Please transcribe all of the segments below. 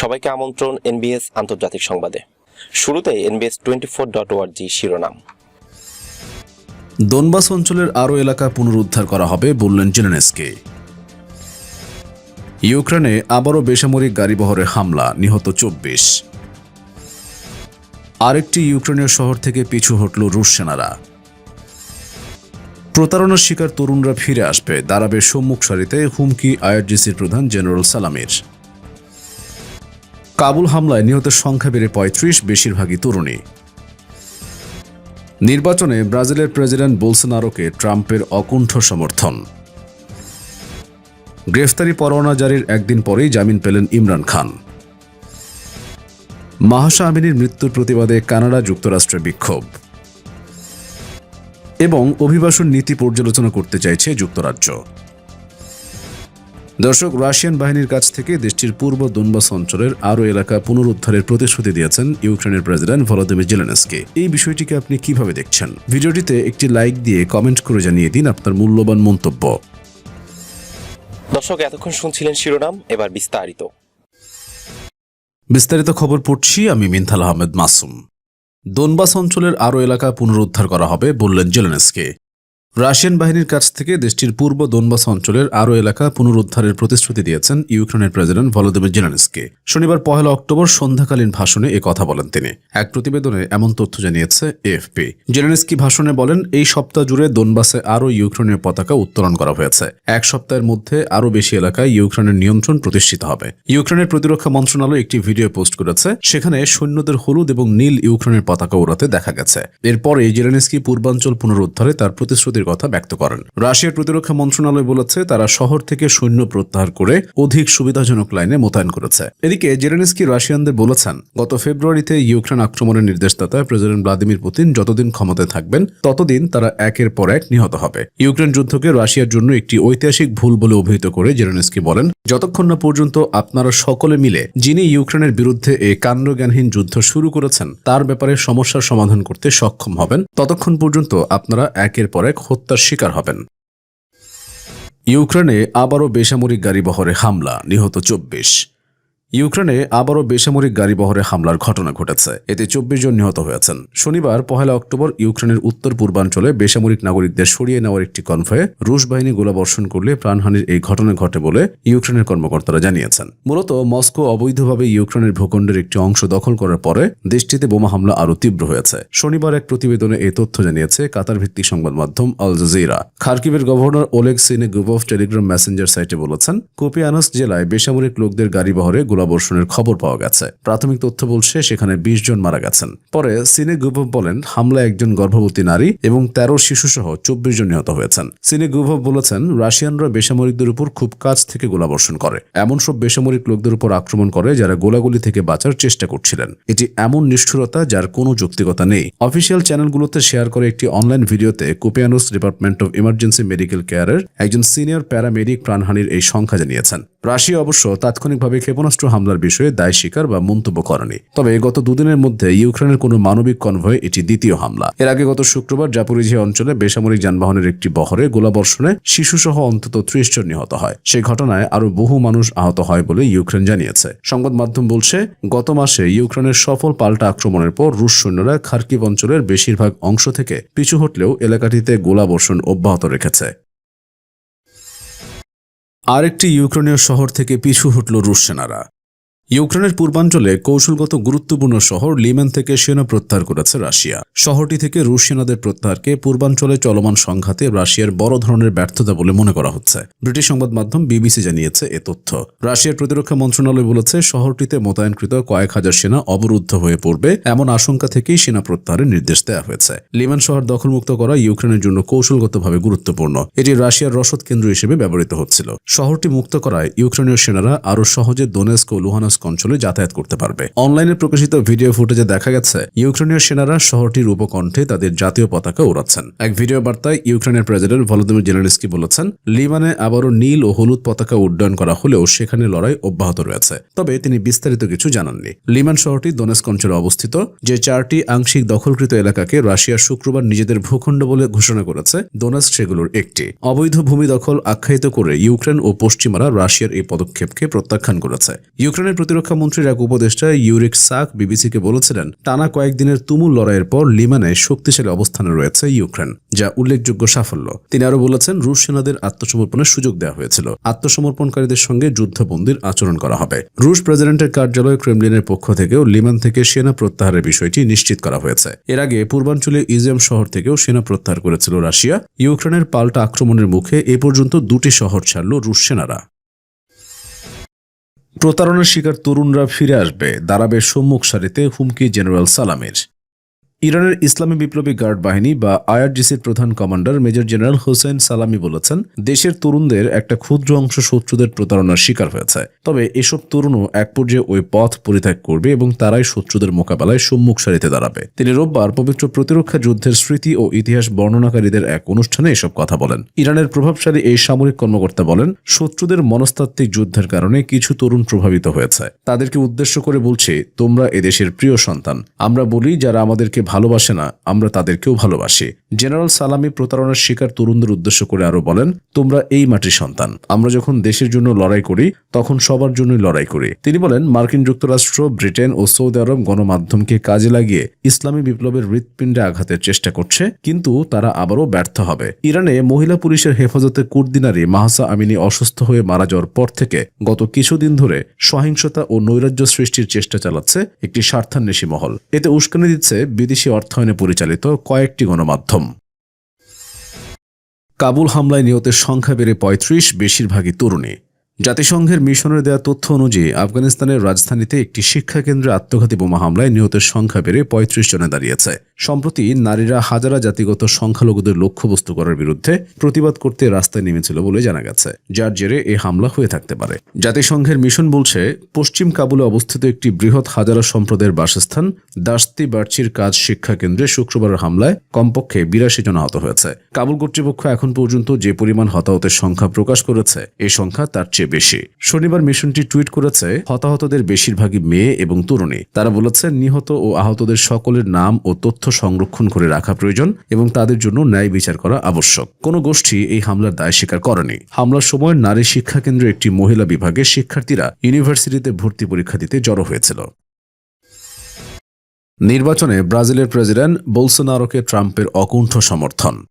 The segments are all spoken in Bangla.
সবাইকে আমন্ত্রণ এনবিএস আন্তর্জাতিক সংবাদে। শুরুতে এনবিএস টোয়েন্টি ফোর ডট ওয়ার্জি শিরোনাম। দোনবাস অঞ্চলের আরও এলাকা পুনরুদ্ধার করা হবে বললেন জেলেনেসকে ইউক্রেনে আবারও বেসামরিক গাড়িবহরে হামলা, নিহত চব্বিশ। আরেকটি ইউক্রেনীয় শহর থেকে পিছু হটল রুশ সেনারা। প্রতারণার শিকার তরুণরা ফিরে আসবে, দাঁড়াবে সম্মুখ সারিতে হুমকি আইআরজিসির প্রধান জেনারেল সালামির। কাবুল হামলায় নিহতের সংখ্যা বেড়ে পঁয়ত্রিশ, বেশিরভাগই তরুণী। নির্বাচনে ব্রাজিলের প্রেসিডেন্ট বোলসোনারোকে ট্রাম্পের অকুণ্ঠ সমর্থন। গ্রেফতারি পরোয়ানা জারির একদিন পরেই জামিন পেলেন ইমরান খান। মাহাসা আমিনীর মৃত্যুর প্রতিবাদে কানাডা যুক্তরাষ্ট্রে বিক্ষোভ। এবং অভিবাসন নীতি পর্যালোচনা করতে চাইছে যুক্তরাজ্য। দর্শক রাশিয়ান বাহিনীর কাছ থেকে দেশটির পূর্ব দোনবাস অঞ্চলের আরও এলাকা পুনরুদ্ধারের প্রতিশ্রুতি দিয়েছেন ইউক্রেনের প্রেসিডেন্ট ভলোদিমির জেলেনস্কি। এই বিষয়টিকে আপনি কীভাবে দেখছেন? ভিডিওটিতে একটি লাইক দিয়ে কমেন্ট করে জানিয়ে দিন আপনার মূল্যবান মন্তব্য। দর্শক এতক্ষণ শুনছিলেন শিরোনাম এবার বিস্তারিত। বিস্তারিত খবর পড়ছি আমি মিনথাল আহমেদ মাসুম। দোনবাস অঞ্চলের আরও এলাকা পুনরুদ্ধার করা হবে বললেন জেলেনস্কি। রাশিয়ান বাহিনীর কাছ থেকে দেশটির পূর্ব দোনবাস অঞ্চলের আরও এলাকা পুনরুদ্ধারের প্রতিশ্রুতি দিয়েছেন ইউক্রেনের প্রেসিডেন্ট ভলোদিমির জেলেনস্কি। শনিবার পহেলা অক্টোবর সন্ধ্যাকালীন ভাষণে এ কথা বলেন তিনি। এক প্রতিবেদনে এমন তথ্য জানিয়েছে এএফপি। জেলেনস্কি ভাষণে বলেন, এই সপ্তাহ জুড়ে দোনবাসে আরও ইউক্রেনের পতাকা উত্তোলন করা হয়েছে। এক সপ্তাহের মধ্যে আরও বেশি এলাকায় ইউক্রেনের নিয়ন্ত্রণ প্রতিষ্ঠিত হবে। ইউক্রেনের প্রতিরক্ষা মন্ত্রণালয় একটি ভিডিও পোস্ট করেছে, সেখানে সৈন্যদের হলুদ এবং নীল ইউক্রেনের পতাকা উড়াতে দেখা গেছে। এরপরে জেলেনস্কি পূর্বাঞ্চল পুনরুদ্ধারে তার প্রতিশ্রুতির কথা ব্যক্ত করেন। রাশিয়ার প্রতিরক্ষা মন্ত্রণালয় বলেছে, তারা শহর থেকে সৈন্য প্রত্যাহার করে অধিক সুবিধাজনক লাইনে মোতায়েন করেছে। এদিকে, জেলেনস্কি রাশিয়ানদের বলেছেন, গত ফেব্রুয়ারিতে ইউক্রেন আক্রমণের নির্দেশদাতা প্রেসিডেন্ট ভ্লাদিমির পুতিন যতদিন ক্ষমতায় থাকবেন, ততদিন তারা একের পর এক নিহত হবে। ইউক্রেন যুদ্ধকে রাশিয়ার জন্য একটি ঐতিহাসিক ভুল বলে অভিহিত করে জেলেনস্কি বলেন, যতক্ষণ না পর্যন্ত আপনারা সকলে মিলে, যিনি ইউক্রেনের বিরুদ্ধে এই কাণ্ডজ্ঞানহীন যুদ্ধ শুরু করেছেন, তার ব্যাপারে সমস্যার সমাধান করতে সক্ষম হবেন, ততক্ষণ পর্যন্ত আপনারা একের পর এক হত্যার শিকার হবেন। ইউক্রেনে আবারও বেসামরিক গাড়িবহরে হামলা নিহত চব্বিশ। ইউক্রেনে আবারও বেসামরিক গাড়িবহরে হামলার ঘটনা ঘটেছে। এতে চব্বিশ জন নিহত হয়েছেন। শনিবার, পহেলা অক্টোবর, ইউক্রেনের উত্তর পূর্বাঞ্চলে বেসামরিক নাগরিকদের সরিয়ে নেওয়ার একটি কনভয়ে রুশ বাহিনী গোলাবর্ষণ করলে প্রাণহানির এই ঘটনা ঘটে বলে ইউক্রেনের কর্মকর্তারা জানিয়েছেন। মূলত মস্কো অবৈধভাবে ইউক্রেনের ভূখণ্ডের একটি অংশ দখল করার পরে দেশটিতে বোমা হামলা আরও তীব্র হয়েছে। শনিবার এক প্রতিবেদনে এই তথ্য জানিয়েছে কাতার ভিত্তিক সংবাদ মাধ্যম আল জাজিরা। খার্কিবের গভর্নর ওলেক সিনে গুবভ টেলিগ্রাম মেসেঞ্জার সাইটে বলেছেন, কোপিয়ানস জেলায় বেসামরিক লোকদের গাড়িবহরে গোলাবর্ষণের খবর পাওয়া গেছে। প্রাথমিক তথ্য বলছে, সেখানে বিশ জন মারা গেছেন। পরে সিনে গুবভ বলেন, হামলায় একজন গর্ভবতী নারী এবং তেরো শিশুসহ চব্বিশ জন নিহত হয়েছেন। সিনে গুভভ বলেছেন, রাশিয়ানরা বেসামরিকদের উপর খুব কাছ থেকে গোলাবর্ষণ করে। এমন সব বেসামরিক লোকদের উপর আক্রমণ করে যারা গোলাগুলি থেকে বাঁচার চেষ্টা করছিলেন। এটি এমন নিষ্ঠুরতা যার কোনো যৌক্তিকতা নেই। অফিসিয়াল চ্যানেলগুলোতে শেয়ার করে একটি অনলাইন ভিডিওতে কোপিয়ানোস ডিপার্টমেন্ট অফ ইমার্জেন্সি মেডিকেল কেয়ারের একজন সিনিয়র প্যারামেডিক প্রাণহানির এই সংখ্যা জানিয়েছেন। রাশিয়া অবশ্য তাৎক্ষণিকভাবে ক্ষেপণাস্ত্র হামলার বিষয়ে দায় স্বীকার বা মন্তব্য করেনি। তবে গত দুদিনের মধ্যে ইউক্রেনের কোনো মানবিক কনভয়ে এটি দ্বিতীয় হামলা। এর আগে গত শুক্রবার জাপোরিঝিয়া অঞ্চলে বেসামরিক যানবাহনের একটি বহরে গোলাবর্ষণে শিশুসহ অন্তত ত্রিশ জন নিহত হয়। সেই ঘটনায় আরও বহু মানুষ আহত হয় বলে ইউক্রেন জানিয়েছে। সংবাদ মাধ্যম বলছে, গত মাসে ইউক্রেনের সফল পাল্টা আক্রমণের পর রুশ সৈন্যরা খার্কিভ অঞ্চলের বেশিরভাগ অংশ থেকে পিছু হটলেও এলাকাটিতে গোলাবর্ষণ অব্যাহত রেখেছে। আরেকটি ইউক্রেনীয় শহর থেকে পিছু হটল রুশ সেনারা। ইউক্রেনের পূর্বাঞ্চলে কৌশলগত গুরুত্বপূর্ণ শহর লিমেন থেকে সেনা প্রত্যাহার করেছে রাশিয়া। শহরটি থেকে রুশ সেনাদের প্রত্যাহারকে পূর্বাঞ্চলে চলমান সংঘাতে রাশিয়ার বড় ধরনের ব্যর্থতা বলে মনে করা হচ্ছে। ব্রিটিশ সংবাদ মাধ্যম বিবিসি জানিয়েছে এ তথ্য। রাশিয়ার প্রতিরক্ষা মন্ত্রণালয় বলেছে, শহরটিতে মোতায়েনকৃত কয়েক হাজার সেনা অবরুদ্ধ হয়ে পড়বে এমন আশঙ্কা থেকেই সেনা প্রত্যাহারের নির্দেশ দেওয়া হয়েছে। লিমেন শহর দখলমুক্ত করা ইউক্রেনের জন্য কৌশলগতভাবে গুরুত্বপূর্ণ। এটি রাশিয়ার রসদ কেন্দ্র হিসেবে ব্যবহৃত হচ্ছিল। শহরটি মুক্ত করায় ইউক্রেনীয় সেনারা আরও সহজে দোনেস্ক ও লুহানস্ক অঞ্চলে যাতায়াত করতে পারবে। অনলাইনে প্রকাশিত ভিডিও ফুটেজে দেখা গেছে, ইউক্রেনীয় সেনারা শহরটির উপকণ্ঠে তাদের জাতীয় পতাকা উড়াচ্ছেন। এক ভিডিও বার্তায় ইউক্রেনের প্রেসিডেন্ট ভলোদিমির জেলেনস্কি বলেছেন, লিবানে আবারও নীল ও হলুদ পতাকা উড্ডয়ন করা হলেও সেখানে লড়াই অব্যাহত রয়েছে। তবে তিনি বিস্তারিত কিছু জানাননি। লিমান শহরটি দোনেস্ক অঞ্চলে অবস্থিত, যে চারটি আংশিক দখলকৃত এলাকাকে রাশিয়া শুক্রবার নিজেদের ভূখণ্ড বলে ঘোষণা করেছে, দোনেস্ক সেগুলোর একটি। অবৈধ ভূমি দখল আখ্যায়িত করে ইউক্রেন ও পশ্চিমারা রাশিয়ার এই পদক্ষেপকে প্রত্যাখ্যান করেছে। ইউক্রেনের প্রতিরক্ষা মন্ত্রীর এক উপদেষ্টা ইউরিক সাক বিবিসিকে বলেছিলেন, টানা কয়েকদিনের তুমুল লড়াইয়ের পর লিমানে শক্তিশালী অবস্থানে রয়েছে ইউক্রেন, যা উল্লেখযোগ্য সাফল্য। তিনি আরও বলেছেন, রুশ সেনাদের আত্মসমর্পণের সুযোগ দেওয়া হয়েছিল। আত্মসমর্পণকারীদের সঙ্গে যুদ্ধবন্দির আচরণ করা হবে। রুশ প্রেসিডেন্টের কার্যালয় ক্রেমলিনের পক্ষ থেকেও লিমান থেকে সেনা প্রত্যাহারের বিষয়টি নিশ্চিত করা হয়েছে। এর আগে পূর্বাঞ্চলে ইজিয়াম শহর থেকেও সেনা প্রত্যাহার করেছিল রাশিয়া। ইউক্রেনের পাল্টা আক্রমণের মুখে এ পর্যন্ত দুটি শহর ছাড়ল রুশ সেনারা। প্রতারণার শিকার তরুণরা ফিরে আসবে। দাঁড়াবে সম্মুখ সারিতে হুমকি জেনারেল সালামের। ইরানের ইসলামী বিপ্লবী গার্ড বাহিনী বা আইআরজিসির প্রধান কমান্ডার মেজর জেনারেল হোসেন সালামি বলেছেন, দেশের তরুণদের একটা ক্ষুদ্র অংশ শত্রুদের প্রতারণার শিকার হয়েছে। তবে এসব তরুণও এক পর্যায়ে ওই পথ পরিত্যাগ করবে এবং তারাই শত্রুদের মোকাবেলায় সম্মুখ সারিতে দাঁড়াবে। তিনি রোববার পবিত্র প্রতিরক্ষা যুদ্ধের স্মৃতি ও ইতিহাস বর্ণনাকারীদের এক অনুষ্ঠানে এসব কথা বলেন। ইরানের প্রভাবশালী এই সামরিক কর্মকর্তা বলেন, শত্রুদের মনস্তাত্ত্বিক যুদ্ধের কারণে কিছু তরুণ প্রভাবিত হয়েছে। তাদেরকে উদ্দেশ্য করে বলছি, তোমরা এদেশের প্রিয় সন্তান। আমরা বলি যারা আমাদেরকে ভালোবাসে না, আমরা তাদেরকেও ভালোবাসি। জেনারেল সালামি প্রতারণার শিকার তরুণদের উদ্দেশ্য করে আরও বলেন, তোমরা এই মাটির সন্তান। আমরা যখন দেশের জন্য লড়াই করি, তখন সবার জন্যই লড়াই করি। তিনি বলেন, মার্কিন যুক্তরাষ্ট্র, ব্রিটেন ও সৌদি আরব গণমাধ্যমকে কাজে লাগিয়ে ইসলামী বিপ্লবের হৃৎপিণ্ডে আঘাতের চেষ্টা করছে, কিন্তু তারা আবারও ব্যর্থ হবে। ইরানে মহিলা পুলিশের হেফাজতে কুর্দি নারী মাহসা আমিনী অসুস্থ হয়ে মারা যাওয়ার পর থেকে গত কিছুদিন ধরে সহিংসতা ও নৈরাজ্য সৃষ্টির চেষ্টা চালাচ্ছে একটি স্বার্থান্বেষী মহল। এতে উস্কানি দিচ্ছে বিদেশি অর্থায়নে পরিচালিত কয়েকটি গণমাধ্যম। কাবুল হামলায় নিহতের সংখ্যা বেড়ে পঁয়ত্রিশ বেশিরভাগই তরুণী। জাতিসংঘের মিশনের দেওয়া তথ্য অনুযায়ী আফগানিস্তানের রাজধানীতে একটি শিক্ষা কেন্দ্রে আত্মঘাতী বোমা হামলায় নিহতের সংখ্যা বেড়ে পঁয়ত্রিশ জনে দাঁড়িয়েছে। সম্প্রতি নারীরা হাজারা জাতিগত সংখ্যালঘুদের লক্ষ্যবস্তু করার বিরুদ্ধে প্রতিবাদ করতে রাস্তায় নেমেছিল বলে জানা গেছে। যার জেরে এই হামলা হয়ে থাকতে পারে। জাতিসংঘের মিশন বলছে, পশ্চিম কাবুলে অবস্থিত একটি বৃহৎ হাজারা সম্প্রদায়ের বাসস্থান দাস্তি বার্চির কাজ শিক্ষা কেন্দ্রে শুক্রবারের হামলায় কমপক্ষে বিরাশি জন আহত হয়েছে। কাবুল কর্তৃপক্ষ এখন পর্যন্ত যে পরিমাণ হতাহতের সংখ্যা প্রকাশ করেছে এই সংখ্যা তার চেয়ে বেশি। শনিবার মিশনটি টুইট করেছে, হতাহতদের বেশিরভাগই মেয়ে এবং তরুণী। তারা বলেছে, নিহত ও আহতদের সকলের নাম ও তথ্য সংরক্ষণ করে রাখা প্রয়োজন এবং তাদের জন্য ন্যায় বিচার করা আবশ্যক। কোনো গোষ্ঠী এই হামলার দায় স্বীকার করেনি। হামলার সময় নারী শিক্ষা কেন্দ্রের একটি মহিলা বিভাগে শিক্ষার্থীরা ইউনিভার্সিটিতে ভর্তি পরীক্ষা দিতে জড়ো হয়েছিল। নির্বাচনে ব্রাজিলের প্রেসিডেন্ট বোলসোনারোকে ট্রাম্পের অকুণ্ঠ সমর্থন।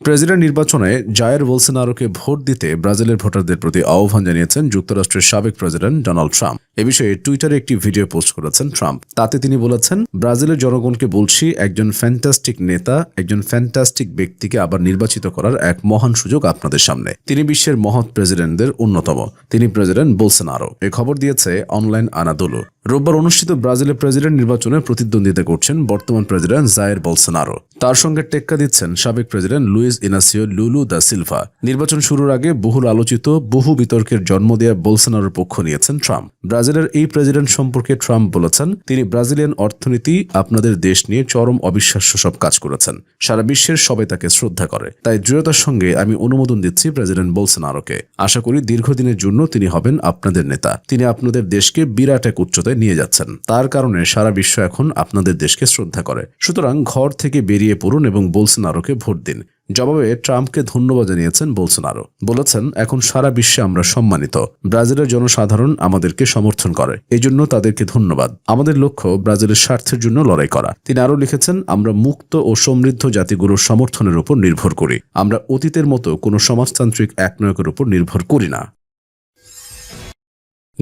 প্রেসিডেন্ট নির্বাচনে জায়ের বোলসেনারোকে ভোট দিতে ব্রাজিলের ভোটারদের প্রতি আহ্বান জানিয়েছেন যুক্তরাষ্ট্রের সাবেক প্রেসিডেন্ট ডোনাল্ড ট্রাম্প। এ বিষয়ে টুইটারে একটি ভিডিও পোস্ট করেছেন ট্রাম্প। তাতে তিনি বলেছেন, ব্রাজিলের জনগণকে বলছি, একজন ফ্যান্টাস্টিক নেতা, একজন ফ্যান্টাস্টিক ব্যক্তিকে আবার নির্বাচিত করার এক মহান সুযোগ আপনাদের সামনে। তিনি বিশ্বের মহৎ প্রেসিডেন্টদের অন্যতম। তিনি প্রেসিডেন্ট বোলসোনারো। এ খবর দিয়েছে অনলাইন আনাদোলো। রোববার অনুষ্ঠিত ব্রাজিলের প্রেসিডেন্ট নির্বাচনে প্রতিদ্বন্দ্বিতা করছেন বর্তমান প্রেসিডেন্ট জায়ের বলসোনারো। তার সঙ্গে টেক্কা দিচ্ছেন সাবেক প্রেসিডেন্ট লুইস ইনাসিও লুলু দা সিলভা। নির্বাচন শুরুর আগে বহুল আলোচিত, বহু বিতর্কের জন্ম দেয়া বোলসোনারোর পক্ষ নিয়েছেন ট্রাম্প। ব্রাজিলের এই প্রেসিডেন্ট সম্পর্কে ট্রাম্প বলেছেন, তিনি ব্রাজিলিয়ান অর্থনীতি, আপনাদের দেশ নিয়ে চরম অবিশ্বাস্য সব কাজ করেছেন। সারা বিশ্বের সবাই তাকে শ্রদ্ধা করে। তাই দৃঢ়তার সঙ্গে আমি অনুমোদন দিচ্ছি প্রেসিডেন্ট বলসোনারোকে। আশা করি দীর্ঘদিনের জন্য তিনি হবেন আপনাদের নেতা। তিনি আপনাদের দেশকে বিরাট এক উচ্চতায় নিয়ে যাচ্ছেন। তার কারণে সারা বিশ্ব এখন আপনাদের দেশকে শ্রদ্ধা করে। সুতরাং ঘর থেকে বেরিয়ে পড়ুন এবং বোলসোনারোকে ভোট দিন। জবাবে ট্রাম্পকে ধন্যবাদ জানিয়েছেন বোলসোনারো। বলেছেন, এখন সারা বিশ্বে আমরা সম্মানিত। ব্রাজিলের জনসাধারণ আমাদেরকে সমর্থন করে। এজন্য তাদেরকে ধন্যবাদ। আমাদের লক্ষ্য ব্রাজিলের স্বার্থের জন্য লড়াই করা। তিনি আরও লিখেছেন, আমরা মুক্ত ও সমৃদ্ধ জাতিগুলোর সমর্থনের উপর নির্ভর করি। আমরা অতীতের মতো কোনো সমাজতান্ত্রিক একনায়কের উপর নির্ভর করি না।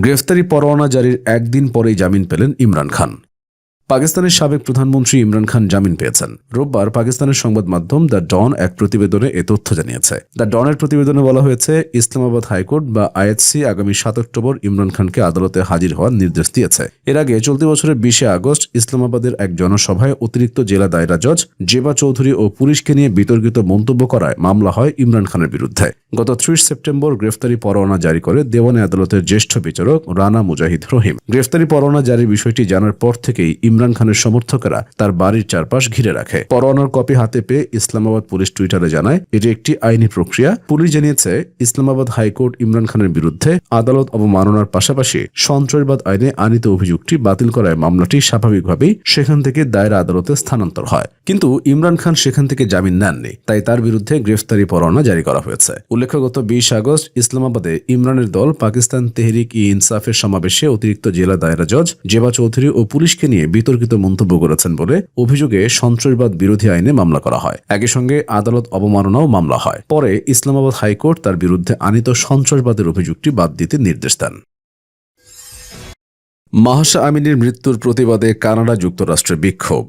গ্রেফতারি পরোয়ানা জারির একদিন পরেই জামিন পেলেন ইমরান খান। পাকিস্তানের সাবেক প্রধানমন্ত্রী ইমরান খান জামিন পেয়েছেন। রোববার পাকিস্তানের সংবাদ মাধ্যম দ্য ডন এক প্রতিবেদনে এ তথ্য জানিয়েছে। দ্য ডনের প্রতিবেদনে বলা হয়েছে, ইসলামাবাদ হাইকোর্ট বা আইএসসি আগামী সাত অক্টোবর ইমরান খানকে আদালতে হাজির হওয়ার নির্দেশ দিয়েছে। এর আগে চলতি বছরের বিশে আগস্ট ইসলামাবাদের এক জনসভায় অতিরিক্ত জেলা দায়রা জজ জেবা চৌধুরী ও পুলিশকে নিয়ে বিতর্কিত মন্তব্য করায় মামলা হয় ইমরান খানের বিরুদ্ধে। গত ত্রিশ সেপ্টেম্বর গ্রেফতারি পরোয়ানা জারি করে দেওয়ানি আদালতের জ্যেষ্ঠ বিচারক রানা মুজাহিদ রহিম। গ্রেফতারি পরোয়ানা জারির বিষয়টি জানার পর থেকেই ইমরান খানের সমর্থকেরা তার বাড়ির চারপাশ ঘিরে রাখে। পরোয়ানার কপি হাতে পেয়ে ইসলামাবাদ পুলিশ টুইটারে জানায়, এটি একটি আইনি প্রক্রিয়া। পুলিশ জানিয়েছে, ইসলামাবাদ হাইকোর্ট ইমরান খানের বিরুদ্ধে আদালত অবমাননার পাশাপাশি সন্ত্রাসবাদ আইনে আনিত অভিযোগটি বাতিল করায় মামলাটি স্বাভাবিকভাবেই সেখান থেকে দায়রা আদালতে স্থানান্তর হয়। কিন্তু ইমরান খান সেখান থেকে জামিন নেননি, তাই তার বিরুদ্ধে গ্রেফতারি পরোয়ানা জারি করা হয়েছে। উল্লেখ্য, গত বিশ আগস্ট ইসলামাবাদে ইমরানের দল পাকিস্তান তেহরিক ই ইনসাফের সমাবেশে অতিরিক্ত জেলা দায়রা জজ জেবা চৌধুরী ও পুলিশকে নিয়ে বিতর্কিত মন্তব্য করেছেন বলে অভিযোগে সন্ত্রাসবাদ বিরোধী আইনে মামলা করা হয়। একই সঙ্গে আদালত অবমাননাও মামলা হয়। পরে ইসলামাবাদ হাইকোর্ট তার বিরুদ্ধে আনিত সন্ত্রাসবাদের অভিযোগটি বাদ দিতে নির্দেশ দেন। মাহাসা আমিনের মৃত্যুর প্রতিবাদে কানাডা যুক্তরাষ্ট্রে বিক্ষোভ।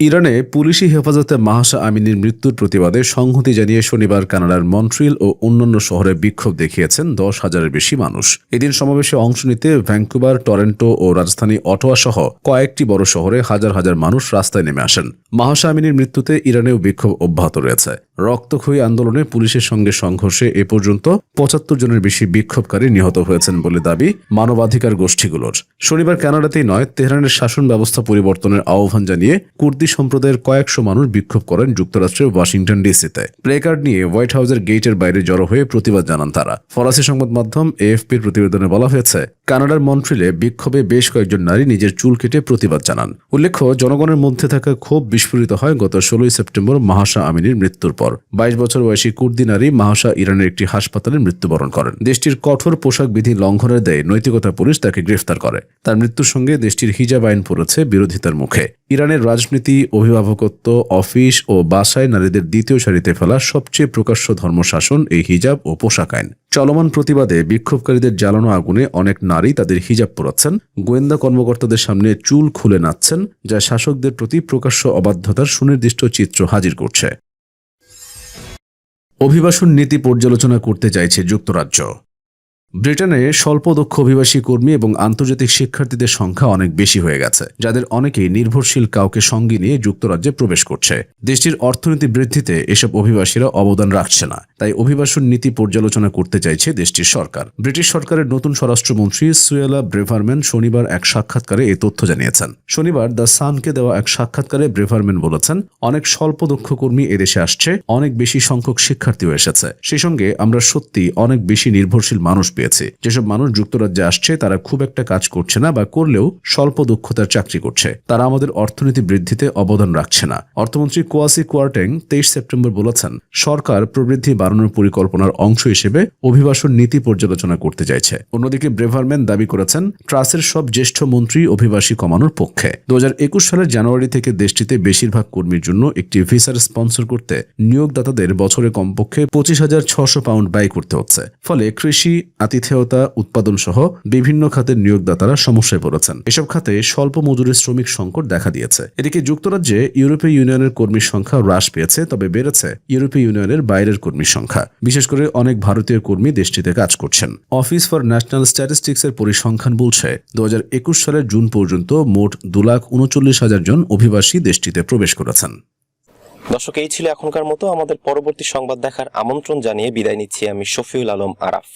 ইরানে পুলিশি হেফাজতে মাহাসা আমিনীর মৃত্যুর প্রতিবাদে সংহতি জানিয়ে শনিবার কানাডার মন্ট্রিল ও অন্যান্য শহরে বিক্ষোভ দেখিয়েছেন দশ হাজারের বেশি মানুষ। এদিন সমাবেশে অংশ নিতে ভ্যাঙ্কুবার টরেন্টো ও রাজধানী অটোয়া সহ কয়েকটি বড় শহরে হাজার হাজার মানুষ রাস্তায় নেমে আসেন। মাহাসা আমিনীর মৃত্যুতে ইরানেও বিক্ষোভ অব্যাহত রয়েছে। রক্তক্ষয়ী আন্দোলনে পুলিশের সঙ্গে সংঘর্ষে এ পর্যন্ত পঁচাত্তর জনের বেশি বিক্ষোভকারী নিহত হয়েছেন বলে দাবি মানবাধিকার গোষ্ঠীগুলোর। শনিবার কানাডাতেই নয়, তেহরানের শাসন ব্যবস্থা পরিবর্তনের আহ্বান জানিয়ে কুর্দি সম্প্রদায়ের কয়েকশো মানুষ বিক্ষোভ করেন যুক্তরাষ্ট্রের ওয়াশিংটন ডিসিতে। প্লেকার্ড নিয়ে হোয়াইট হাউসের গেটের বাইরে জড়ো হয়ে প্রতিবাদ জানান তারা। ফরাসি সংবাদ মাধ্যম এএফপির প্রতিবেদনে বলা হয়েছে, কানাডার মন্ট্রিলে বিক্ষোভে বেশ কয়েকজন নারী নিজের চুল কেটে প্রতিবাদ জানান। উল্লেখ্য, জনগণের মধ্যে থাকা ক্ষোভ বিস্ফোরিত হয় গত ষোলোই সেপ্টেম্বর মাহাসা আমিনীর মৃত্যুর পর। বাইশ বছর বয়সী কুর্দি নারী মাহাসা ইরানের একটি হাসপাতালে মৃত্যুবরণ করেন। দেশটির কঠোর পোশাক বিধি লঙ্ঘনের দেয় নৈতিকতা পুলিশ তাকে গ্রেফতার করে। তার মৃত্যুর সঙ্গে দেশটির হিজাব আইন পড়েছে বিরোধিতার মুখে। ইরানের রাজনীতি, অভিভাবকত্ব, অফিস ও বাসায় নারীদের দ্বিতীয় সারিতে ফেলা সবচেয়ে প্রকাশ্য ধর্মশাসন এই হিজাব ও পোশাক আইন। চলমান প্রতিবাদে বিক্ষোভকারীদের জ্বালানো আগুনে অনেক নারী তাদের হিজাব পরাচ্ছেন গোয়েন্দা কর্মকর্তাদের সামনে চুল খুলে নাচছেন, যা শাসকদের প্রতি প্রকাশ্য অবাধ্যতার সুনির্দিষ্ট চিত্র হাজির করছে। অভিবাসন নীতি পর্যালোচনা করতে চাইছে যুক্তরাজ্য। ব্রিটেনে স্বল্প দক্ষ অভিবাসী কর্মী এবং আন্তর্জাতিক শিক্ষার্থীদের সংখ্যা অনেক বেশি হয়ে গেছে, যাদের অনেকেই নির্ভরশীল কাউকে সঙ্গে নিয়ে যুক্তরাজ্যে প্রবেশ করছে। দেশটির অর্থনীতি বৃদ্ধিতে এসব অভিবাসীরা অবদান রাখছে না, তাই অভিবাসন নীতি পর্যালোচনা করতে চাইছে দেশটির সরকার। ব্রিটিশ সরকারের নতুন স্বরাষ্ট্রমন্ত্রী সুয়েলা ব্রেভারম্যান শনিবার এক সাক্ষাৎকারে এই তথ্য জানিয়েছেন। শনিবার দ্য সানকে দেওয়া এক সাক্ষাৎকারে ব্রেভারম্যান বলেছেন, অনেক স্বল্প দক্ষ কর্মী এদেশে আসছে, অনেক বেশি সংখ্যক শিক্ষার্থীও এসেছে। সেই সঙ্গে আমরা সত্যি অনেক বেশি নির্ভরশীল মানুষ পেয়েছি। যেসব মানুষ যুক্তরাজ্যে আসছে, তারা খুব একটা কাজ করছে না বা করলেও স্বল্প দক্ষতার চাকরি করছে। তারা আমাদের অর্থনীতি বৃদ্ধিতে অবদান রাখছে না। অর্থমন্ত্রী কোয়াসি কোয়ার্টেং তেইশ সেপ্টেম্বর বলেছেন, সরকার প্রবৃদ্ধি বাড়ানোর পরিকল্পনার অংশ হিসেবে অভিবাসন নীতি পর্যালোচনা করতে চাইছে। অন্যদিকে ব্রেভারম্যান দাবি করেছেন, ট্রাসের সব জ্যেষ্ঠ মন্ত্রী অভিবাসী কমানোর পক্ষে। দু হাজার একুশ সালের জানুয়ারি থেকে দেশটিতে বেশিরভাগ কর্মীর জন্য একটি ভিসার স্পন্সর করতে নিয়োগদাতাদের বছরে কমপক্ষে পঁচিশ হাজার ছশো পাউন্ড ব্যয় করতে হচ্ছে। ফলে কৃষি আতিথেয়তা উৎপাদন সহ বিভিন্ন খাতের নিয়োগদাতারা সমস্যায় পড়েছেন। এসব খাতে স্বল্প মজুরি শ্রমিক সংকট দেখা দিয়েছে। এদিকে যুক্তরাজ্যে ইউরোপীয় ইউনিয়নের কর্মীর সংখ্যা হ্রাস পেয়েছে, তবে বেড়েছে ইউরোপীয় ইউনিয়নের বাইরের কর্মীর সংখ্যা। বিশেষ করে অনেক ভারতীয় কর্মী দেশটিতে কাজ করছেন। অফিস ফর ন্যাশনাল স্ট্যাটিস্টিক্সের পরিসংখ্যান বলছে দু হাজার একুশ সালের জুন পর্যন্ত মোট দু লাখ উনচল্লিশ হাজার জন অভিবাসী দেশটিতে প্রবেশ করেছেন। দর্শক, এই ছিল এখনকার মতো। আমাদের পরবর্তী সংবাদ দেখার আমন্ত্রণ জানিয়ে বিদায় নিচ্ছি আমি শফিউল আলম আরাফ।